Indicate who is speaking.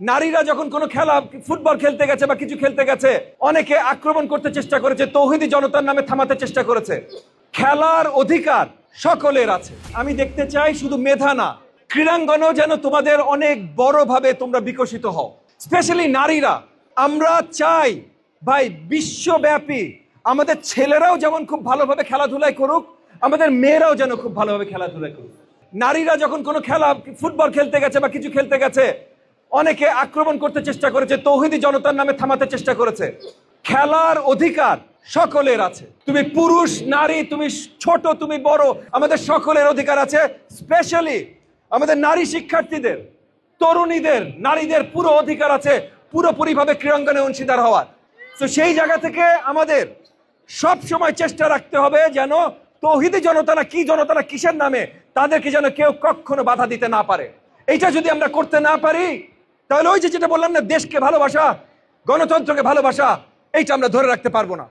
Speaker 1: নারীরা যখন কোনো খেলা, ফুটবল খেলতে গেছে বা কিছু খেলতে গেছে, অনেকে আক্রমণ করতে চেষ্টা করেছে, তৌহিদি জনতার নামে থামাতে চেষ্টা করেছে। খেলার অধিকার সকলের আছে। আমি দেখতে চাই শুধু মেধা না, ক্রীড়াঙ্গনও যেন তোমাদের অনেক বড়ভাবে তোমরা বিকশিত হও। স্পেশালি নারীরা, আমরা চাই, ভাই, বিশ্বব্যাপী। আমাদের ছেলেরাও যেমন খুব ভালোভাবে খেলাধুলায় করুক, আমাদের মেয়েরাও যেন খুব ভালোভাবে খেলাধুলা করুক। নারীরা যখন কোনো খেলা, ফুটবল খেলতে গেছে বা কিছু খেলতে গেছে অনেকে আক্রমণ করতে চেষ্টা করেছে, তৌহিদি জনতার নামে থামাতে চেষ্টা করেছে। খেলার অধিকার সকলের আছে। তুমি পুরুষ, নারী, তুমি ছোট, তুমি বড়, আমাদের সকলের অধিকার আছে স্পেশালি আমাদের নারী শিক্ষার্থীদের, তরুণীদের, নারীদের পুরো অধিকার আছে, পুরোপুরিভাবে ক্রীড়াঙ্গনে অংশীদার হওয়ার। তো সেই জায়গা থেকে আমাদের সব সময় চেষ্টা রাখতে হবে যেন তৌহিদি জনতারা কি জনতারা কিসের নামে, তাদেরকে যেন কেউ কখনো বাধা দিতে না পারে। এইটা যদি আমরা করতে না পারি তাহলে ওই যে যেটা বললাম না, দেশকে ভালোবাসা, গণতন্ত্রকে ভালোবাসা, এইটা আমরা ধরে রাখতে পারব না।